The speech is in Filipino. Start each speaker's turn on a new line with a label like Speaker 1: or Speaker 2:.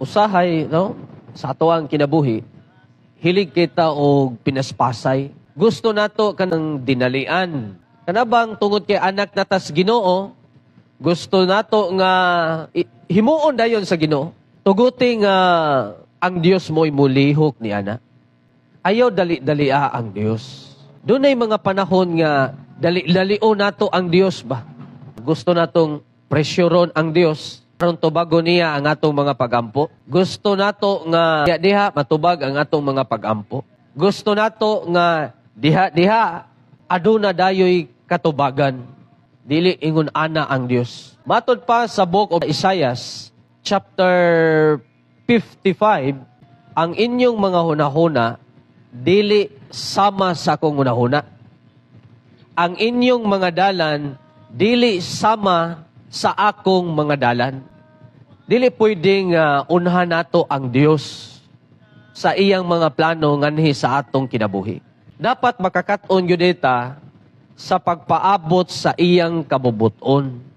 Speaker 1: usahay no? Sa ato ang kinabuhi hilig kita og pinaspasay. Gusto nato kanang dinalian. Kana bang tungod kay anak natas Ginoo? Gusto nato nga himuon dayon sa Ginoo. Tuguti nga ang Dios mo'y mulihok ni ana. Ayaw dali-dalia ang Dios dunay mga panahon nga dali-dalio nato ang Dios ba? Gusto natong presyoron ang Dios aron tubago niya ang atong mga pagampo. Gusto nato nga diha diha matubag ang atong mga pagampo. Gusto nato nga diha diha aduna dayoy katubagan. Dili ingon ana ang Dios. Matod pa sa book of Isaiah chapter 55 ang inyong mga hunahuna dili sama sa akong hunahuna ang inyong mga dalan dili sama sa akong mga dalan. Dili pwedeng uh, unhan nato ang Dios sa iyang mga plano nganhi sa atong kinabuhi. Dapat makakat-on gyud sa pagpaabot sa iyang kabubuton.